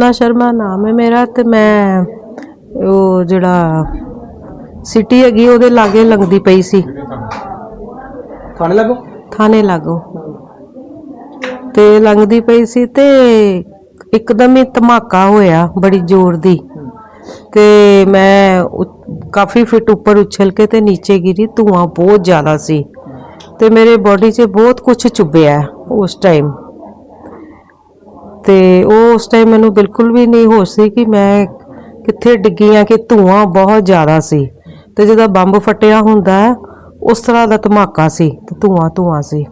ਨਾ ਸ਼ਰਮਾ ਨਾਮ ਹੈ ਮੇਰਾ ਤੇ ਮੈਂ ਉਹ ਜਿਹੜਾ ਸਿਟੀ ਹੈਗੀ ਉਹਦੇ ਲਾਗੇ ਲੰਗਦੀ ਪਈ ਸੀ। ਥਾਣੇ ਲੱਗੋ? ਥਾਣੇ ਲਾਗੋ। ਤੇ ਲੰਗਦੀ ਪਈ ਸੀ ਤੇ ਇੱਕਦਮ ਹੀ ਧਮਾਕਾ ਹੋਇਆ ਬੜੀ ਜ਼ੋਰ ਦੀ। ਤੇ ਮੈਂ ਉ- ਕਾਫੀ ਫਿਟ ਉੱਪਰ ਉਛਲ ਕੇ ਤੇ ਨੀਚੇ ਗਿਰੀ ਧੂਆਂ ਬਹੁਤ ਜ਼ਿਆਦਾ ਸੀ। ਤੇ ਮੇਰੇ ਬੋਡੀ 'ਚ ਬਹੁਤ ਕੁਝ ਚੁੱਭਿਆ ਉਸ ਟਾਈਮ ਤੇ ਉਹ ਉਸ ਟਾਈਮ ਮੈਨੂੰ ਬਿਲਕੁਲ ਵੀ ਨਹੀਂ ਹੋਸ਼ ਸੀ ਕਿ ਮੈਂ ਕਿੱਥੇ ਡਿੱਗੀ ਆ, ਕਿ ਧੂਆਂ ਬਹੁਤ ਜ਼ਿਆਦਾ ਸੀ। ਤੇ ਜਦੋਂ ਬੰਬ ਫਟਿਆ ਹੁੰਦਾ ਹੈ, ਉਸ ਤਰ੍ਹਾਂ ਦਾ ਧਮਾਕਾ ਸੀ, ਤੇ ਧੂਆਂ ਧੂਆਂ ਸੀ।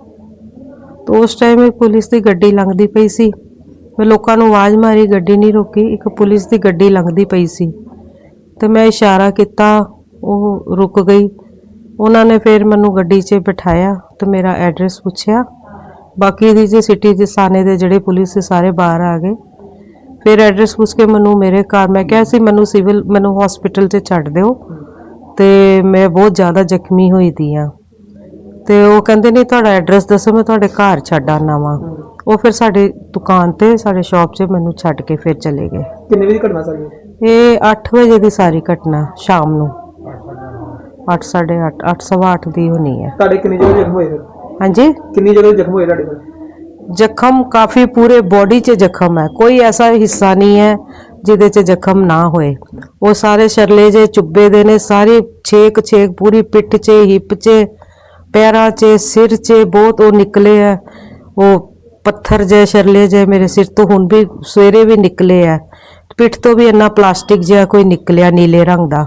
ਤੇ ਉਸ ਟਾਈਮ ਇੱਕ ਪੁਲਿਸ ਦੀ ਗੱਡੀ ਲੰਘਦੀ ਪਈ ਸੀ। ਮੈਂ ਲੋਕਾਂ ਨੂੰ ਆਵਾਜ਼ ਮਾਰੀ, ਗੱਡੀ ਨਹੀਂ ਰੋਕੀ, ਇੱਕ ਪੁਲਿਸ ਦੀ ਗੱਡੀ ਲੰਘਦੀ ਪਈ ਸੀ। ਤੇ ਮੈਂ ਇਸ਼ਾਰਾ ਕੀਤਾ, ਉਹ ਰੁਕ ਗਈ। ਉਹਨਾਂ ਨੇ ਫਿਰ ਮੈਨੂੰ ਗੱਡੀ 'ਚ ਬਿਠਾਇਆ ਤੇ ਮੇਰਾ ਐਡਰੈਸ ਪੁੱਛਿਆ। ਬਾਕੀ ਦੀ ਜੇ ਸਿਟੀ ਦੇ ਸਾਨੇ ਦੇ ਜਿਹੜੇ ਪੁਲਿਸ ਦੇ ਸਾਰੇ ਬਾਹਰ ਆ ਗਏ। ਫਿਰ ਐਡਰੈਸ ਪੁੱਛ ਕੇ ਮੈਨੂੰ ਮੇਰੇ ਘਰ ਮੈਂ ਕਿਹਾ ਸੀ ਮੈਨੂੰ ਸਿਵਲ ਮੈਨੂੰ ਹਸਪੀਟਲ 'ਚ ਛੱਡ ਦਿਓ ਤੇ ਮੈਂ ਬਹੁਤ ਜ਼ਿਆਦਾ ਜ਼ਖਮੀ ਹੋਈ ਦੀ ਆ। ਤੇ ਉਹ ਕਹਿੰਦੇ ਨਹੀਂ ਤੁਹਾਡਾ ਐਡਰੈਸ ਦੱਸੋ ਮੈਂ ਤੁਹਾਡੇ ਘਰ ਛੱਡ ਆਨਾ ਵਾਂ। ਉਹ ਫਿਰ ਸਾਡੇ ਦੁਕਾਨ ਤੇ ਸਾਡੇ ਸ਼ਾਪ 'ਚ ਮੈਨੂੰ ਛੱਡ ਕੇ ਫਿਰ ਚਲੇ ਗਏ। ਕਿੰਨੇ ਵਜੇ ਘਟਨਾ ਸਾਰੀ? ਇਹ? ਇਹ 8 ਵਜੇ ਦੀ ਸਾਰੀ ਘਟਨਾ ਸ਼ਾਮ ਨੂੰ। 8 8:30 8:30 ਦੀ ਹੋਣੀ ਹੈ। ਤੁਹਾਡੇ ਕਿੰਨੀ ਜ਼ਖਮ ਹੋਏ ਫਿਰ? ਹਾਂਜੀ? ਕਿੰਨੀ ਜਗ੍ਹਾ ਜ਼ਖਮ ਹੋਏ ਤੁਹਾਡੇ ਫਿਰ ਜ਼ਖਮ ਕਾਫੀ ਪੂਰੇ ਬੋਡੀ 'ਚ ਜ਼ਖਮ ਹੈ। ਕੋਈ ਐਸਾ ਹਿੱਸਾ ਨਹੀਂ ਹੈ ਜਿਹਦੇ 'ਚ ਜ਼ਖਮ ਨਾ ਹੋਏ। ਉਹ ਸਾਰੇ ਸ਼ਰਲੇ ਜੇ ਚੁੱਬੇ ਦੇ ਨੇ ਸਾਰੇ ਛੇਕ ਛੇਕ ਪੂਰੀ ਪਿੱਠ 'ਚ ਹਿੱਪ 'ਚ ਪੈਰਾਂ 'ਚ ਸਿਰ 'ਚ ਬਹੁਤ ਉਹ ਨਿਕਲੇ ਆ ਉਹ ਪੱਥਰ ਜੇ ਸ਼ਰਲੇ ਜੇ ਮੇਰੇ ਸਿਰ ਤੋਂ ਹੁਣ ਵੀ ਸਵੇਰੇ ਵੀ ਨਿਕਲੇ ਆ ਪਿੱਠ ਤੋਂ ਵੀ ਇੰਨਾ ਪਲਾਸਟਿਕ ਜਿਹਾ ਕੋਈ ਨਿਕਲਿਆ ਨੀਲੇ ਰੰਗ ਦਾ।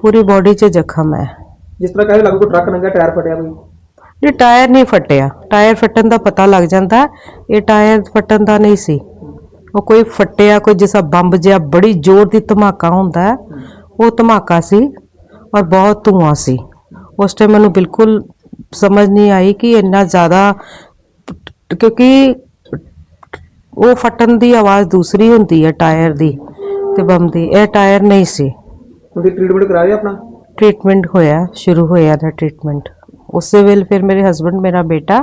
ਪੂਰੀ ਬੋਡੀ 'ਚ ਜ਼ਖਮ ਹੈ। ਜਿਸ ਤਰ੍ਹਾਂ ਕਹਿੰਦੇ ਲੱਗੋ ਟਰੱਕ ਲੰਘਿਆ ਟਾਇਰ ਫਟਿਆ ਕੋਈ। ਇਹ ਟਾਇਰ ਨਹੀਂ ਫਟਿਆ। ਟਾਇਰ ਫਟਣ ਦਾ ਪਤਾ ਲੱਗ ਜਾਂਦਾ। ਇਹ ਟਾਇਰ ਫਟਣ ਦਾ ਨਹੀਂ ਸੀ। ਉਹ ਕੋਈ ਫਟਿਆ ਕੋਈ ਜਿਸਾ ਬੰਬ ਜਿਹਾ ਬੜੀ ਜ਼ੋਰ ਦੀ ਧਮਾਕਾ ਹੁੰਦਾ ਉਹ ਧਮਾਕਾ ਸੀ ਔਰ ਬਹੁਤ ਧੂਆਂ ਸੀ। ਉਸ ਟਾਈਮ ਮੈਨੂੰ ਬਿਲਕੁਲ ਸਮਝ ਨਹੀਂ ਆਈ ਕਿ ਇੰਨਾ ਜ਼ਿਆਦਾ ਕਿਉਂਕਿ ਉਹ ਫਟਣ ਦੀ ਆਵਾਜ਼ ਦੂਸਰੀ ਹੁੰਦੀ ਹੈ ਟਾਇਰ ਦੀ ਤੇ ਬੰਬ ਦੀ ਇਹ ਟਾਇਰ ਨਹੀਂ ਸੀ। ਤੁਸੀਂ ਟ੍ਰੀਟਮੈਂਟ ਕਰਾਇਆ ਆਪਣਾ? ਟ੍ਰੀਟਮੈਂਟ ਹੋਇਆ ਸ਼ੁਰੂ ਹੋਇਆ ਦਾ ਟ੍ਰੀਟਮੈਂਟ ਉਸੇ ਵੇਲੇ ਫਿਰ ਮੇਰੇ ਹਸਬੰਡ ਮੇਰਾ ਬੇਟਾ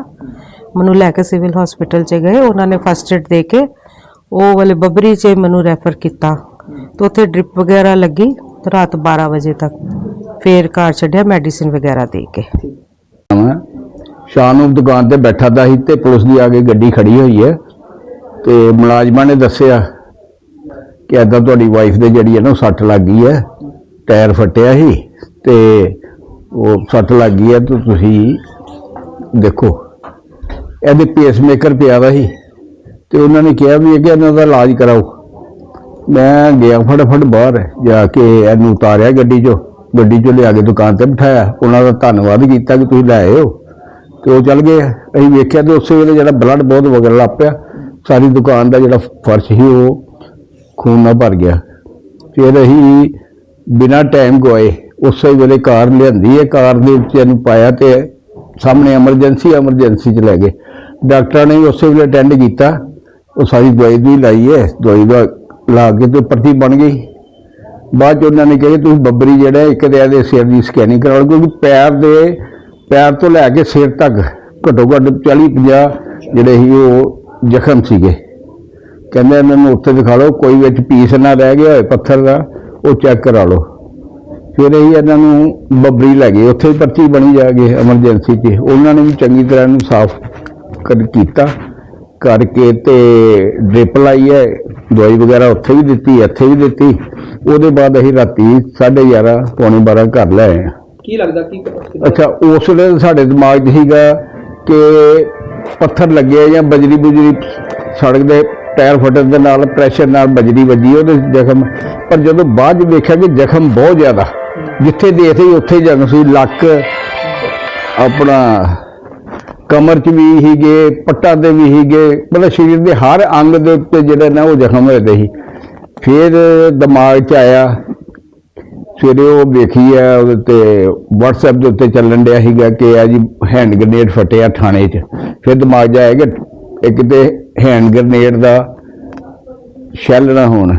ਮੈਨੂੰ ਲੈ ਕੇ ਸਿਵਲ ਹਸਪੀਟਲ ਚ ਗਏ। ਉਹਨਾਂ ਨੇ ਫਸਟ ਏਡ ਦੇ ਕੇ ਉਹ ਵਾਲੇ ਬੱਬਰੀ ਚ ਮੈਨੂੰ ਰੈਫਰ ਕੀਤਾ। ਤੇ ਉੱਥੇ ਡ੍ਰਿਪ ਵਗੈਰਾ ਲੱਗੀ ਰਾਤ 12 ਵਜੇ ਤੱਕ। ਫੇਰ ਘਰ ਛੱਡਿਆ ਮੈਡੀਸਿਨ ਵਗੈਰਾ ਦੇ ਕੇ। ਸ਼ਾਮ ਨੂੰ ਦੁਕਾਨ ਤੇ ਬੈਠਾ ਦਾ ਸੀ ਤੇ ਪੁਲਿਸ ਦੀ ਆ ਕੇ ਗੱਡੀ ਖੜੀ ਹੋਈ ਹੈ ਤੇ ਮੁਲਾਜ਼ਮਾਂ ਨੇ ਦੱਸਿਆ ਕਿ ਏਦਾਂ ਤੁਹਾਡੀ ਵਾਈਫ ਦੇ ਜਿਹੜੀ ਹੈ ਨਾ ਉਹ ਸੱਟ ਲੱਗ ਗਈ ਹੈ, ਟਾਇਰ ਫਟਿਆ ਸੀ ਤੇ ਉਹ ਸੱਟ ਲੱਗ ਗਈ ਹੈ ਤੇ ਤੁਸੀਂ ਦੇਖੋ। ਇਹਦੇ ਪੇਸਮੇਕਰ ਪਿਆ ਦਾ ਸੀ ਤੇ ਉਹਨਾਂ ਨੇ ਕਿਹਾ ਵੀ ਇਹ ਕਿ ਇਹਨਾਂ ਦਾ ਇਲਾਜ ਕਰਾਓ। ਮੈਂ ਗਿਆ ਫਟਾਫਟ ਬਾਹਰ ਜਾ ਕੇ ਇਹਨੂੰ ਉਤਾਰਿਆ ਗੱਡੀ 'ਚੋਂ। ਗੱਡੀ 'ਚੋਂ ਲਿਆ ਕੇ ਦੁਕਾਨ ਤੇ ਬਿਠਾਇਆ। ਉਹਨਾਂ ਦਾ ਧੰਨਵਾਦ ਕੀਤਾ ਕਿ ਤੁਸੀਂ ਲੈ ਆਏ ਹੋ। ਤੇ ਉਹ ਚੱਲ ਗਏ। ਅਸੀਂ ਵੇਖਿਆ ਤੇ ਉਸੇ ਵੇਲੇ ਜਿਹੜਾ ਬਲੱਡ ਬਹੁਤ ਵਗਣ ਲੱਗ ਪਿਆ। ਸਾਰੀ ਦੁਕਾਨ ਦਾ ਜਿਹੜਾ ਫਰਸ਼ ਸੀ ਉਹ ਖੂਨ ਨਾਲ ਭਰ ਗਿਆ। ਫਿਰ ਅਸੀਂ ਬਿਨਾਂ ਟਾਈਮ ਗਵਾਏ ਉਸੇ ਵੇਲੇ ਕਾਰ ਲਿਆਂਦੀ ਹੈ। ਕਾਰ ਦੇ ਵਿੱਚ ਇਹਨੂੰ ਪਾਇਆ ਤੇ ਸਾਹਮਣੇ ਐਮਰਜੈਂਸੀ ਐਮਰਜੈਂਸੀ ਚ ਲੈ ਗਏ। ਡਾਕਟਰਾਂ ਨੇ ਵੀ ਉਸੇ ਵੇਲੇ ਅਟੈਂਡ ਕੀਤਾ। ਉਹ ਸਾਰੀ ਦਵਾਈ ਦੀ ਲਾਈ ਹੈ। ਦਵਾਈ ਦਾ ਲਾ ਕੇ ਤੇ ਪਰਤੀ ਬਣ ਗਈ। ਬਾਅਦ ਚ ਉਹਨਾਂ ਨੇ ਕਿਹਾ ਕਿ ਤੁਸੀਂ ਬੱਬਰੀ ਜਿਹੜਾ ਇੱਕ ਤੇ ਇਹਦੇ ਸਿਰ ਦੀ ਸਕੈਨਿੰਗ ਕਰਾ ਲਓ ਕਿਉਂਕਿ ਪੈਰ ਦੇ, ਪੈਰ ਤੋਂ ਲੈ ਕੇ ਸਿਰ ਤੱਕ ਘੱਟੋ ਘੱਟ 40 50 ਜਿਹੜੇ ਸੀ ਉਹ ਜ਼ਖਮ ਸੀਗੇ। ਕਹਿੰਦੇ ਇਹਨਾਂ ਨੂੰ ਉੱਥੇ ਦਿਖਾ ਲਓ, ਕੋਈ ਵਿੱਚ ਪੀਸ ਨਾ ਰਹਿ ਗਿਆ ਹੋਏ, ਪੱਥਰ ਦਾ, ਉਹ ਚੈੱਕ ਕਰਾ ਲਓ। ਫਿਰ ਇਹ ਇਹਨਾਂ ਨੂੰ ਬੱਬਰੀ ਲੈ ਗਏ ਉੱਥੇ ਪਰਚੀ ਬਣੀ ਜਾ ਕੇ ਐਮਰਜੈਂਸੀ 'ਚ। ਉਹਨਾਂ ਨੇ ਵੀ ਚੰਗੀ ਤਰ੍ਹਾਂ ਇਹਨੂੰ ਸਾਫ਼ ਕਰ ਕੀਤਾ ਕਰਕੇ ਤੇ ਡ੍ਰਿਪ ਲਾਈ ਹੈ ਦਵਾਈ ਵਗੈਰਾ ਉੱਥੇ ਵੀ ਦਿੱਤੀ ਇੱਥੇ ਵੀ ਦਿੱਤੀ। ਉਹਦੇ ਬਾਅਦ ਅਸੀਂ ਰਾਤੀ 11:30 ਪੌਣੇ 12 ਘਰ ਲੈ ਆਏ। ਕੀ ਲੱਗਦਾ ਕੀ ਅੱਛਾ ਉਸ ਵੇਲੇ ਸਾਡੇ ਦਿਮਾਗ 'ਚ ਸੀਗਾ ਕਿ ਪੱਥਰ ਲੱਗਿਆ ਜਾਂ ਬਜਰੀ ਬੁਜਰੀ ਸੜਕ ਦੇ ਟਾਇਰ ਫਟਣ ਦੇ ਨਾਲ ਪ੍ਰੈਸ਼ਰ ਨਾਲ ਬਜਰੀ ਵੱਜੀ ਉਹਦੇ ਜ਼ਖਮ। ਪਰ ਜਦੋਂ ਬਾਅਦ ਵੇਖਿਆ ਕਿ ਜ਼ਖਮ ਬਹੁਤ ਜ਼ਿਆਦਾ। ਜਿੱਥੇ ਦੇਖਦੇ ਸੀ ਉੱਥੇ ਜ਼ਖਮ ਸੀ ਲੱਕ, ਆਪਣਾ ਕਮਰ 'ਚ ਵੀ ਹੀਗੇ ਪੱਟਾਂ ਤੇ ਵੀ ਹੀਗੇ ਮਤਲਬ ਸਰੀਰ ਦੇ ਹਰ ਅੰਗ ਦੇ ਉੱਤੇ ਜਿਹੜੇ ਨਾ ਉਹ ਜ਼ਖਮ ਹੋਏ ਦੇ ਸੀ। ਫਿਰ ਦਿਮਾਗ 'ਚ ਆਇਆ, ਸਵੇਰੇ ਉਹ ਵੇਖੀ ਆ ਉਹਦੇ ਤੇ WhatsApp ਦੇ ਉੱਤੇ ਚੱਲਣ ਡਿਆ ਸੀਗਾ ਕਿ ਆ ਜੀ ਹੈਂਡ ਗ੍ਰਨੇਡ ਫਟਿਆ ਥਾਣੇ 'ਚ। ਫਿਰ ਦਿਮਾਗ 'ਚ ਆਇਆ ਕਿ ਇੱਕ ਤੇ ਹੈਂਡ ਗ੍ਰਨੇਡ ਦਾ ਸ਼ੈਲ ਨਾ ਹੋਣ।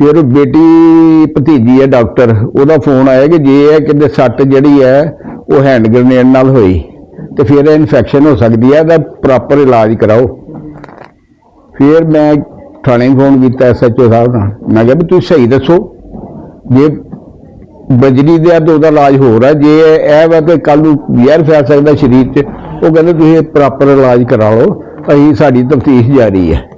ਫਿਰ ਬੇਟੀ ਭਤੀਜੀ ਹੈ, ਡਾਕਟਰ। ਉਹਦਾ ਫੋਨ ਆਇਆ ਕਿ ਜੇ ਇਹ ਕਿਤੇ ਸੱਟ ਜਿਹੜੀ ਹੈ, ਉਹ ਹੈਂਡ ਗ੍ਰਨੇਡ ਨਾਲ ਹੋਈ, ਤੇ ਫਿਰ ਇਨਫੈਕਸ਼ਨ ਹੋ ਸਕਦੀ ਹੈ, ਇਹਦਾ ਪ੍ਰੋਪਰ ਇਲਾਜ ਕਰਾਓ। ਫਿਰ ਮੈਂ ਥਾਣੇ ਫੋਨ ਕੀਤਾ ਐਸਐਚਓ ਸਾਹਿਬ ਨਾਲ। ਮੈਂ ਕਿਹਾ ਵੀ ਤੁਸੀਂ ਸਹੀ ਦੱਸੋ, ਜੇ ਬਜਰੀ ਦੇ ਆ ਤਾਂ ਉਹਦਾ ਇਲਾਜ ਹੋਰ ਹੈ, ਜੇ ਇਹ ਵਾ ਤੇ ਕੱਲ ਨੂੰ ਜ਼ਹਿਰ ਫੈਲ ਸਕਦਾ ਸਰੀਰ 'ਚ, ਉਹ ਕਹਿੰਦੇ ਤੁਸੀਂ ਪ੍ਰੋਪਰ ਇਲਾਜ ਕਰਾ ਲਓ, ਅਸੀਂ ਸਾਡੀ ਤਫਤੀਸ਼ ਜਾਰੀ ਹੈ।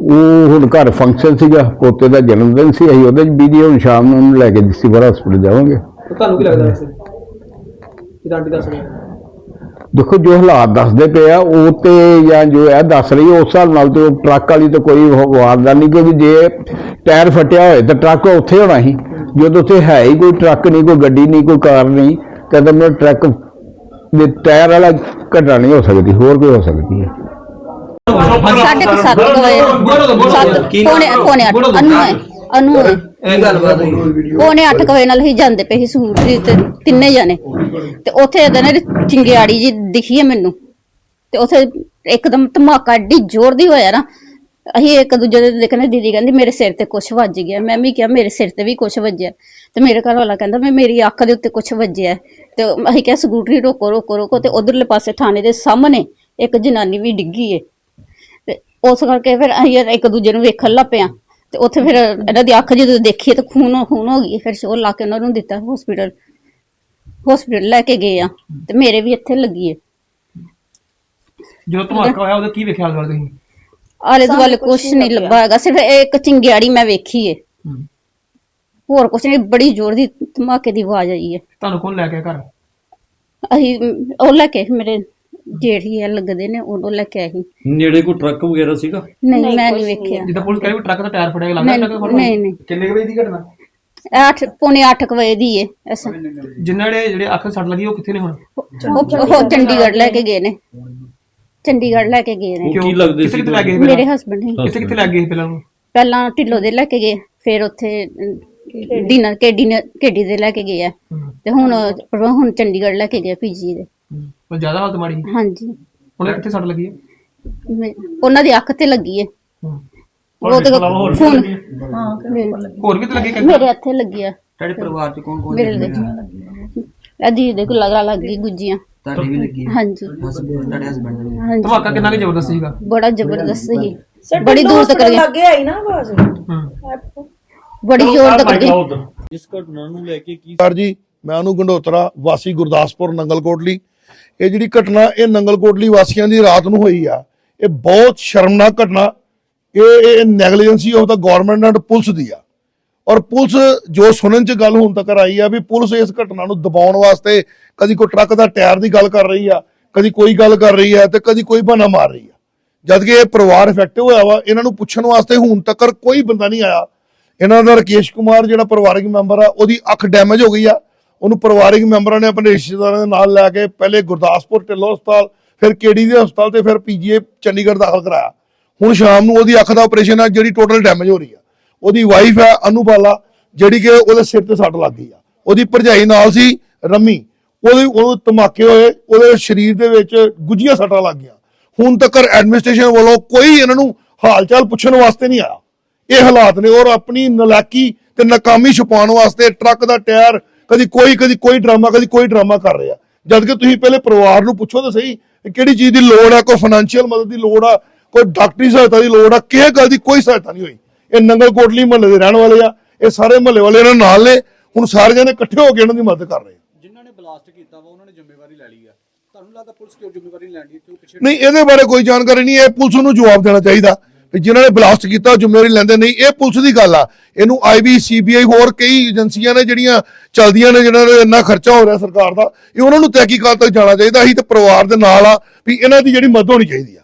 ਉਹ ਹੁਣ ਘਰ ਫੰਕਸ਼ਨ ਸੀਗਾ ਪੋਤੇ ਦਾ ਜਨਮ ਦਿਨ ਸੀ ਅਸੀਂ ਉਹਦੇ 'ਚ ਬੀਜੀ ਹੁਣ ਸ਼ਾਮ ਨੂੰ ਉਹਨੂੰ ਲੈ ਕੇ ਸਿਵਲ ਹਸਪੀਟਲ ਜਾਵਾਂਗੇ। ਤੇ ਤੁਹਾਨੂੰ ਕੀ ਲੱਗਦਾ ਵੈਸੇ? ਕਿ ਆਂਟੀ ਦੱਸ ਰਹੀ ਦੇਖੋ ਜੋ ਹਾਲਾਤ ਦੱਸਦੇ ਪਏ ਆ ਉਹ ਤੇ ਜਾਂ ਜੋ ਇਹ ਦੱਸ ਰਹੀ ਉਸ ਹਿਸਾਬ ਨਾਲ ਤੇ ਉਹ ਟਰੱਕ ਵਾਲੀ ਤਾਂ ਕੋਈ ਉਹ ਵਾਰਦਾ ਨਹੀਂ ਕਿਉਂਕਿ ਜੇ ਟਾਇਰ ਫਟਿਆ ਹੋਏ ਤਾਂ ਟਰੱਕ ਉੱਥੇ ਹੋਣਾ ਸੀ। ਜਦੋਂ ਉੱਥੇ ਹੈ ਹੀ ਕੋਈ ਟਰੱਕ ਨਹੀਂ ਕੋਈ ਗੱਡੀ ਨਹੀਂ ਕੋਈ ਕਾਰ ਨਹੀਂ ਤਾਂ ਤਾਂ ਟਰੱਕ ਦੇ ਟਾਇਰ ਵਾਲਾ ਘਟਨਾ ਨਹੀਂ ਹੋ ਸਕਦੀ ਹੋਰ ਕੋਈ ਹੋ ਸਕਦੀ ਹੈ। ਸਾਢੇ ਕੁ ਸੱਤ ਕੁ ਵਜੇ। ਸੱਤ ਪੌਣੇ ਪੌਣੇ ਅੱਠ। ਅਨੂ ਹੈ ਅਨੂ ਹੈ। ਇਹ ਗੱਲਬਾਤ ਹੋਈ। ਪੌਣੇ ਅੱਠ ਕੁ ਵਜੇ ਨਾਲ ਹੀ ਜਾਂਦੇ ਪਏ ਸੀ ਸੂਟ ਦੀ ਤੇ ਤਿੰਨੇ ਜਣੇ। ਤੇ ਉੱਥੇ ਇਹਦੇ ਨੇ ਚਿੰਗਿਆੜੀ ਜੀ ਦਿਖੀ ਹੈ ਮੈਨੂੰ। ਤੇ ਉੱਥੇ ਇੱਕਦਮ ਧਮਾਕਾ ਏਡੀ ਜ਼ੋਰ ਦੀ ਹੋਇਆ ਨਾ। ਅਸੀਂ ਇੱਕ ਦੂਜੇ ਦੇ ਦੇਖਣੇ ਦੀਦੀ ਕਹਿੰਦੀ ਮੇਰੇ ਸਿਰ ਤੇ ਕੁਛ ਵੱਜ ਗਿਆ। ਮੈਂ ਵੀ ਕਿਹਾ ਮੇਰੇ ਸਿਰ ਤੇ ਵੀ ਕੁਛ ਵੱਜਿਆ। ਤੇ ਮੇਰੇ ਘਰ ਵਾਲਾ ਕਹਿੰਦਾ ਮੈਂ ਮੇਰੀ ਅੱਖ ਦੇ ਉੱਤੇ ਕੁਛ ਵੱਜਿਆ। ਤੇ ਅਸੀਂ ਕਿਹਾ ਸਕੂਟਰੀ ਰੋਕੋ ਰੋਕੋ ਰੋਕੋ। ਤੇ ਉਧਰਲੇ ਪਾਸੇ ਥਾਣੇ ਦੇ ਸਾਹਮਣੇ ਇੱਕ ਜਨਾਨੀ ਵੀ ਡਿੱਗੀ ਏ। ਉਸ ਕਰਕੇ ਫਿਰ ਅਸੀਂ ਇੱਕ ਦੂਜੇ ਨੂੰ ਵੇਖਣ ਲੱਗ ਪਿਆ ਤੇ ਉੱਥੇ ਫਿਰ ਇਹਨਾਂ ਦੀ ਅੱਖ ਜਦੋਂ ਦੇਖੀ ਤੇ ਖੂਨ ਖੂਨ ਹੋ ਗਈ ਫਿਰ ਸ਼ੋਰ ਲਾ ਕੇ ਉਹਨਾਂ ਨੂੰ ਦਿੱਤਾ ਹਸਪੀਟਲ ਹਸਪੀਟਲ ਲੈ ਕੇ ਗਏ ਆ। ਤੇ ਮੇਰੇ ਵੀ ਇੱਥੇ ਲੱਗੀ ਏ ਜਦੋਂ ਧਮਾਕਾ ਹੋਇਆ ਉਹਦਾ ਕੀ ਵੇਖਿਆ ਹਾਲ ਤੁਸੀਂ ਆਲੇ ਦੁਆਲੇ ਕੁਛ ਨਹੀਂ ਲੱਭਾ ਹੈਗਾ। ਸਿਰਫ ਇਹ ਇੱਕ ਚਿੰਗਿਆੜੀ ਮੈਂ ਵੇਖੀ ਏ ਹੋਰ ਕੁਛ ਨਹੀਂ ਬੜੀ ਜ਼ੋਰ ਦੀ ਧਮਾਕੇ ਦੀ ਆਵਾਜ਼ ਆਈ ਏ ਤੁਹਾਨੂੰ ਕੌਣ ਲੈ ਕੇ ਘਰ? ਅਸੀਂ ਉਹ ਲੈ ਕੇ ਮੇਰੇ ਜਿਹੜੀ ਆ ਲੱਗਦੇ ਨੇ ਉਹ ਲੈ ਕੇ ਸੀ ਨੇੜੇ ਕੋਈ ਟਰੱਕ ਵਗੈਰਾ ਸੀਗਾ? ਨਹੀਂ ਮੈਂ ਨਹੀਂ ਵੇਖਿਆ। ਜਿੱਦਾਂ ਪੁਲਿਸ ਕਹਿੰਦੀ ਟਰੱਕ ਦਾ ਟਾਇਰ ਫਟਿਆ ਲੱਗਦਾ ਨਹੀਂ ਟਰੱਕ ਨਹੀਂ ਨਹੀਂ। ਕਿੰਨੇ ਵਜੇ ਦੀ ਘਟਨਾ? ਇਹ ਅੱਠ ਪੌਣੇ 8 ਵਜੇ ਦੀ ਏ ਐਸਾ ਜਿਨ੍ਹਾਂ ਦੇ ਜਿਹੜੇ ਅੱਖ ਸੱਟ ਲੱਗੀ ਉਹ ਕਿੱਥੇ ਨੇ ਹੁਣ? ਉਹ ਉਹ ਚੰਡੀਗੜ੍ਹ ਲੈ ਕੇ ਗਏ ਨੇ। ਚੰਡੀਗੜ੍ਹ ਲੈ ਕੇ ਗਏ ਨੇ। ਕੀ ਲੱਗਦੇ ਕਿੱਥੇ ਸੀ ਕਿੱਥੇ ਲੈ ਗਏ ਮੇਰੇ ਹਸਬੰਡ ਨੇ। ਕਿੱਥੇ ਕਿੱਥੇ ਲੈ ਗਏ ਸੀ ਪਹਿਲਾਂ ਢਿੱਲੋ ਦੇ ਲੈ ਕੇ ਗਏ ਫਿਰ ਉੱਥੇ ਡਿਨਰ ਕੇਡੀ ਨੇ ਕੇਡੀ ਦੇ ਲੈ ਕੇ ਗਏ ਆ। ਹੂੰ। ਤੇ ਹੁਣ ਹੁਣ ਚੰਡੀਗੜ੍ਹ ਲੈ ਕੇ ਗਏ ਪੀਜੀ ਦੇ। ਹੂੰ। ਪਰ ਜ਼ਿਆਦਾ ਹਾਲਤ ਮਾੜੀ। ਹਾਂਜੀ। ਹੁਣ ਕਿੱਥੇ ਸੱਟ ਲੱਗੀ ਹੈ? ਮੇ- ਉਹਨਾਂ ਦੀ ਅੱਖ ਤੇ ਲੱਗੀ ਏ ਹੂੰ। ਉਹ ਤੇ ਫੋਨ ਹੋਰ ਵੀ ਤਾਂ ਲੱਗੇ ਕਿ ਮੇਰੇ ਇੱਥੇ ਲੱਗੀ ਆ। ਤੁਹਾਡੇ ਪਰਿਵਾਰ ਚ ਕੌਣ ਕੌਣ ਮੇਰੇ ਲੱਗੀ ਅਦੀ ਦੇ ਕੋਲ ਲਗਾ ਲੱਗ ਗਈ ਗੁੱਜੀਆਂ। ਤੁਹਾਡੇ ਵੀ ਲੱਗੀ ਹਾਂਜੀ। ਹਸਬੰਡ ਤੁਹਾਡੇ ਹਸਬੰਡ ਦੇ ਹਾਂਜੀ। ਧਮਾਕਾ ਕਿੰਨਾ ਕੁ ਜ਼ਬਰਦਸਤ ਸੀਗਾ? ਬੜਾ ਜ਼ਬਰਦਸਤ ਸੀ। ਬੜੀ ਦੂਰ ਤੱਕ ਲੱਗੇ ਆਈ ਨਾ ਆਵਾਜ਼। ਹੂੰ। ਬੜੀ ਜ਼ੋਰ ਤੱਕ ਗਏ ਇਸ ਘਟਨਾ ਨੂੰ ਲੈ ਕੇ ਕੀ ਸਰ ਜੀ ਮੈਂ ਉਹਨੂੰ ਗੰਡੋਤਰਾ ਵਾਸੀ ਗੁਰਦਾਸਪੁਰ ਨੰਗਲਕੋਟਲੀ ਇਹ ਜਿਹੜੀ ਘਟਨਾ ਇਹ ਨੰਗਲਕੋਟਲੀ ਵਾਸੀਆਂ ਦੀ ਰਾਤ ਨੂੰ ਹੋਈ ਆ, ਇਹ ਬਹੁਤ ਸ਼ਰਮਨਾਕ ਘਟਨਾ। ਇਹ ਇਹ negligence of the government and police ਦੀ ਆ। ਔਰ ਪੁਲਿਸ ਜੋ ਸੁਣਨ ਚ ਗੱਲ ਹੁਣ ਤੱਕ ਆਈ ਆ ਵੀ ਪੁਲਿਸ ਇਸ ਘਟਨਾ ਨੂੰ ਦਬਾਉਣ ਵਾਸਤੇ ਕਦੀ ਕੋਈ ਟਰੱਕ ਦਾ ਟਾਇਰ ਦੀ ਗੱਲ ਕਰ ਰਹੀ ਆ, ਕਦੀ ਕੋਈ ਗੱਲ ਕਰ ਰਹੀ ਆ ਤੇ ਕਦੀ ਕੋਈ ਬਹਾਨਾ ਮਾਰ ਰਹੀ ਆ। ਜਦ ਕਿ ਇਹ ਪਰਿਵਾਰ ਇਫੈਕਟਿਵ ਹੋਇਆ ਵਾ, ਇਹਨਾਂ ਨੂੰ ਪੁੱਛਣ ਵਾਸਤੇ ਹੁਣ ਤੱਕ ਕੋਈ ਬੰਦਾ ਨਹੀਂ ਆਇਆ। ਇਹਨਾਂ ਦਾ ਰਕੇਸ਼ ਕੁਮਾਰ ਜਿਹੜਾ ਪਰਿਵਾਰਕ ਮੈਂਬਰ ਆ, ਉਹਦੀ ਅੱਖ ਡੈਮੇਜ ਹੋ ਗਈ ਆ। ਉਹਨੂੰ ਪਰਿਵਾਰਿਕ ਮੈਂਬਰਾਂ ਨੇ ਆਪਣੇ ਰਿਸ਼ਤੇਦਾਰਾਂ ਦੇ ਨਾਲ ਲੈ ਕੇ ਪਹਿਲੇ ਗੁਰਦਾਸਪੁਰ ਢਿੱਲੋਂ ਹਸਪਤਾਲ, ਫਿਰ ਕੇਡੀ ਦੇ ਹਸਪਤਾਲ ਤੇ ਫਿਰ ਪੀਜੀਏ ਚੰਡੀਗੜ੍ਹ ਦਾਖਲ ਕਰਾਇਆ। ਹੁਣ ਸ਼ਾਮ ਨੂੰ ਉਹਦੀ ਅੱਖ ਦਾ ਆਪਰੇਸ਼ਨ ਹੈ ਜਿਹੜੀ ਟੋਟਲ ਡੈਮੇਜ ਹੋ ਰਹੀ ਆ। ਉਹਦੀ ਵਾਈਫ ਹੈ ਅਨੂਬਾਲਾ ਜਿਹੜੀ ਕਿ ਉਹਦੇ ਸਿਰ ਤੇ ਸੱਟ ਲੱਗ ਗਈ ਆ। ਉਹਦੀ ਭਰਜਾਈ ਨਾਲ ਸੀ ਰਮੀ। ਉਹਦੇ ਉਹ ਧਮਾਕੇ ਹੋਏ, ਉਹਦੇ ਸਰੀਰ ਦੇ ਵਿੱਚ ਗੁੱਝੀਆਂ ਸੱਟਾਂ ਲੱਗ ਗਈਆਂ। ਹੁਣ ਤੱਕ ਐਡਮਿਨਿਸਟ੍ਰੇਸ਼ਨ ਵੱਲੋਂ ਕੋਈ ਇਹਨਾਂ ਨੂੰ ਹਾਲ ਚਾਲ ਪੁੱਛਣ ਵਾਸਤੇ ਨਹੀਂ ਆਇਆ। ਇਹ ਹਾਲਾਤ ਨੇ ਔਰ ਆਪਣੀ ਨਲਾਇਕੀ ਤੇ ਨਾਕਾਮੀ ਛੁਪਾਉਣ ਵਾਸਤੇ ਟਰੱਕ ਦਾ ਟਾਇਰ ਕਦੀ ਕੋਈ ਕਦੀ ਕੋਈ ਡਰਾਮਾ ਕਦੀ ਕੋਈ ਡਰਾਮਾ ਕਰ ਰਿਹਾ। ਜਦ ਕਿ ਤੁਸੀਂ ਪਹਿਲੇ ਪਰਿਵਾਰ ਨੂੰ ਪੁੱਛੋ ਤਾਂ ਸਹੀ ਕਿਹੜੀ ਚੀਜ਼ ਦੀ ਲੋੜ ਆ ਕੋਈ ਫਾਈਨੈਂਸ਼ੀਅਲ ਮਦਦ ਦੀ ਲੋੜ ਆ ਕੋਈ ਡਾਕਟਰੀ ਸਹਾਇਤਾ ਦੀ ਲੋੜ ਆ ਕਿਸੇ ਗੱਲ ਦੀ ਕੋਈ ਸਹਾਇਤਾ ਨਹੀਂ ਹੋਈ। ਇਹ ਨੰਗਲ ਕੋਟਲੀ ਮਹੱਲੇ ਦੇ ਰਹਿਣ ਵਾਲੇ ਆ ਇਹ ਸਾਰੇ ਮਹੱਲੇ ਵਾਲੇ ਇਹਨਾਂ ਨਾਲ ਨੇ ਹੁਣ ਸਾਰੇ ਜਣੇ ਇਕੱਠੇ ਹੋ ਕੇ ਇਹਨਾਂ ਦੀ ਮਦਦ ਕਰ ਰਹੇ ਜਿਨ੍ਹਾਂ ਨੇ ਬਲਾਸਟ ਕੀਤਾ ਵਾ ਉਹਨਾਂ ਨੇ ਜ਼ਿੰਮੇਵਾਰੀ ਲੈ ਲਈ ਆ। ਤੁਹਾਨੂੰ ਲੱਗਦਾ ਪੁਲਿਸ ਕਿਉਂ ਜ਼ਿੰਮੇਵਾਰੀ ਲੈਂਦੀ? ਕਿਉਂ ਪਿੱਛੇ ਨਹੀਂ ਇਹਦੇ ਬਾਰੇ ਕੋਈ ਜਾਣਕਾਰੀ ਨਹੀਂ ਇਹ ਪੁਲਿਸ ਨੂੰ ਜਵਾਬ ਦੇਣਾ ਚਾਹੀਦਾ। ਵੀ ਜਿਨ੍ਹਾਂ ਨੇ ਬਲਾਸਟ ਕੀਤਾ ਜ਼ਿੰਮੇਵਾਰੀ ਲੈਂਦੇ ਨਹੀਂ, ਇਹ ਪੁਲਿਸ ਦੀ ਗੱਲ ਆ। ਇਹਨੂੰ ਆਈਬੀ ਸੀਬੀਆਈ ਹੋਰ ਕਈ ਏਜੰਸੀਆਂ ਨੇ ਜਿਹੜੀਆਂ ਚੱਲਦੀਆਂ ਨੇ ਜਿਹਨਾਂ ਦਾ ਇੰਨਾ ਖਰਚਾ ਹੋ ਰਿਹਾ ਸਰਕਾਰ ਦਾ, ਇਹ ਉਹਨਾਂ ਨੂੰ ਤਹਿਕੀਕਾਤ ਤੱਕ ਜਾਣਾ ਚਾਹੀਦਾ, ਅਸੀਂ ਤੇ ਪਰਿਵਾਰ ਦੇ ਨਾਲ ਆ, ਵੀ ਇਹਨਾਂ ਦੀ ਜਿਹੜੀ ਮਦਦ ਹੋਣੀ ਚਾਹੀਦੀ ਆ।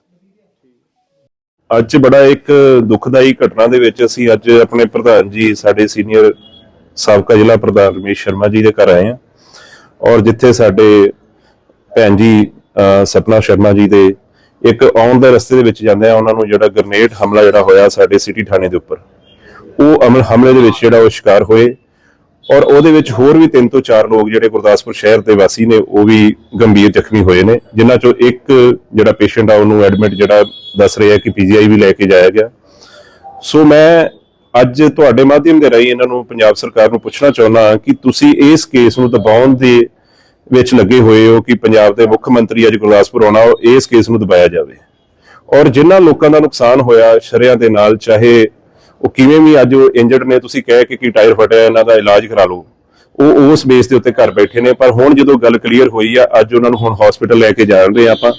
ਅੱਜ ਬੜਾ ਇੱਕ ਦੁਖਦਾਈ ਘਟਨਾ ਦੇ ਵਿੱਚ ਅਸੀਂ ਅੱਜ ਆਪਣੇ ਪ੍ਰਧਾਨ ਜੀ, ਸਾਡੇ ਸੀਨੀਅਰ ਸਾਬਕਾ ਜ਼ਿਲ੍ਹਾ ਪ੍ਰਧਾਨ ਰਮੇਸ਼ ਸ਼ਰਮਾ ਜੀ ਦੇ ਘਰ ਆਏ ਹਾਂ। ਔਰ ਜਿੱਥੇ ਸਾਡੇ ਭੈਣ ਜੀ ਸਪਨਾ ਸ਼ਰਮਾ ਜੀ ਦੇ ਇੱਕ ਆਉਣ ਦੇ ਰਸਤੇ ਦੇ ਵਿੱਚ ਜਾਂਦੇ ਆ, ਉਹਨਾਂ ਨੂੰ ਜਿਹੜਾ ਗ੍ਰਨੇਡ ਹਮਲਾ ਜਿਹੜਾ ਹੋਇਆ ਸਾਡੇ ਸਿਟੀ ਥਾਣੇ ਦੇ ਉੱਪਰ, ਉਹ ਅਮਲ ਹਮਲੇ ਦੇ ਵਿੱਚ ਜਿਹੜਾ ਉਹ ਸ਼ਿਕਾਰ ਹੋਏ ਔਰ ਉਹਦੇ ਵਿੱਚ ਹੋਰ ਵੀ ਤਿੰਨ ਤੋਂ ਚਾਰ ਲੋਕ ਜਿਹੜੇ ਗੁਰਦਾਸਪੁਰ ਸ਼ਹਿਰ ਦੇ ਵਾਸੀ ਨੇ, ਉਹ ਵੀ ਗੰਭੀਰ ਜ਼ਖਮੀ ਹੋਏ ਨੇ, ਜਿਨ੍ਹਾਂ ਚੋਂ ਇੱਕ ਜਿਹੜਾ ਪੇਸ਼ੈਂਟ ਆ, ਉਹਨੂੰ ਐਡਮਿਟ ਜਿਹੜਾ ਦੱਸ ਰਿਹਾ ਕਿ ਪੀਜੀਆਈ ਵੀ ਲੈ ਕੇ ਜਾਇਆ ਗਿਆ। ਸੋ ਮੈਂ ਅੱਜ ਤੁਹਾਡੇ ਮਾਧਿਅਮ ਦੇ ਰਾਹੀਂ ਇਹਨਾਂ ਨੂੰ ਪੰਜਾਬ ਸਰਕਾਰ ਨੂੰ ਪੁੱਛਣਾ ਚਾਹੁੰਦਾ ਕਿ ਤੁਸੀਂ ਇਸ ਕੇਸ ਨੂੰ ਦਬਾਉਣ ਦੇ ਵਿੱਚ ਲੱਗੇ ਹੋਏ ਹੋ ਕਿ ਪੰਜਾਬ ਦੇ ਮੁੱਖ ਮੰਤਰੀ ਅੱਜ ਗੁਰਦਾਸਪੁਰ ਆਉਣਾ, ਉਹ ਇਸ ਕੇਸ ਨੂੰ ਦਬਾਇਆ ਜਾਵੇ। ਔਰ ਜਿਨ੍ਹਾਂ ਲੋਕਾਂ ਦਾ ਨੁਕਸਾਨ ਹੋਇਆ ਸ਼ਰਿਆਂ ਦੇ ਨਾਲ, ਚਾਹੇ ਉਹ ਕਿਵੇਂ ਵੀ ਅੱਜ ਉਹ ਇੰਜਰਡ ਨੇ, ਤੁਸੀਂ ਕਹਿ ਕੇ ਕਿ ਟਾਇਰ ਫਟਿਆ, ਇਹਨਾਂ ਦਾ ਇਲਾਜ ਕਰਾ ਲਓ, ਉਹ ਉਸ ਬੇਸ ਦੇ ਉੱਤੇ ਘਰ ਬੈਠੇ ਨੇ। ਪਰ ਹੁਣ ਜਦੋਂ ਗੱਲ ਕਲੀਅਰ ਹੋਈ ਆ, ਅੱਜ ਉਹਨਾਂ ਨੂੰ ਹੁਣ ਹਸਪੀਟਲ ਲੈ ਕੇ ਜਾ ਰਹੇ ਆ ਆਪਾਂ।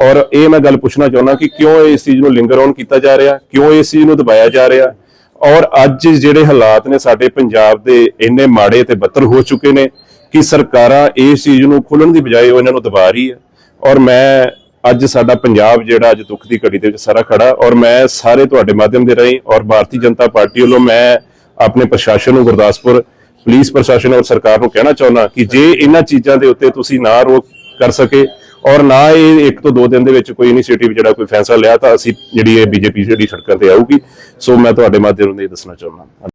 ਔਰ ਇਹ ਮੈਂ ਗੱਲ ਪੁੱਛਣਾ ਚਾਹੁੰਦਾ ਕਿ ਕਿਉਂ ਇਸ ਚੀਜ਼ ਨੂੰ ਲਿੰਗਰ ਔਨ ਕੀਤਾ ਜਾ ਰਿਹਾ, ਕਿਉਂ ਇਸ ਚੀਜ਼ ਨੂੰ ਦਬਾਇਆ ਜਾ ਰਿਹਾ? ਔਰ ਅੱਜ ਜਿਹੜੇ ਹਾਲਾਤ ਨੇ, ਸਾਡੇ ਪੰਜਾਬ ਦੇ ਇੰਨੇ ਮਾੜੇ ਤੇ ਬੱਤਰ ਹੋ ਚੁੱਕੇ ਨੇ। ਕਿ ਸਰਕਾਰਾਂ ਇਸ ਚੀਜ਼ ਨੂੰ ਖੋਲਣ ਦੀ ਬਜਾਏ ਉਹ ਇਹਨਾਂ ਨੂੰ ਦਬਾ ਰਹੀ ਹੈ। ਔਰ ਮੈਂ ਅੱਜ ਸਾਡਾ ਪੰਜਾਬ ਜਿਹੜਾ ਅੱਜ ਦੁੱਖ ਦੀ ਘੜੀ ਦੇ ਵਿੱਚ ਸਾਰਾ ਖੜਾ ਔਰ ਮੈਂ ਸਾਰੇ ਤੁਹਾਡੇ ਮਾਧਿਅਮ ਦੇ ਰਾਹੀਂ ਔਰ ਭਾਰਤੀ ਜਨਤਾ ਪਾਰਟੀ ਵੱਲੋਂ ਮੈਂ ਆਪਣੇ ਪ੍ਰਸ਼ਾਸਨ ਨੂੰ ਗੁਰਦਾਸਪੁਰ, ਪੁਲਿਸ ਪ੍ਰਸ਼ਾਸਨ ਔਰ ਸਰਕਾਰ ਨੂੰ ਕਹਿਣਾ ਚਾਹੁੰਦਾ ਕਿ ਜੇ ਇਹਨਾਂ ਚੀਜ਼ਾਂ ਦੇ ਉੱਤੇ ਤੁਸੀਂ ਨਾ ਰੋਕ ਕਰ ਸਕੇ ਔਰ ਨਾ ਇਹ ਇੱਕ ਤੋਂ ਦੋ ਦਿਨ ਦੇ ਵਿੱਚ ਕੋਈ ਇਨੀਸ਼ੀਏਟਿਵ ਜਿਹੜਾ ਕੋਈ ਫੈਸਲਾ ਲਿਆ ਤਾਂ ਅਸੀਂ ਜਿਹੜੀ ਇਹ ਬੀਜੇਪੀ ਜਿਹੜੀ ਸੜਕਾਂ ਤੇ ਆਊਗੀ। ਸੋ ਮੈਂ ਤੁਹਾਡੇ ਮਾਧਿਅਮ ਰਾਹੀਂ ਦੱਸਣਾ ਚਾਹੁੰਦਾ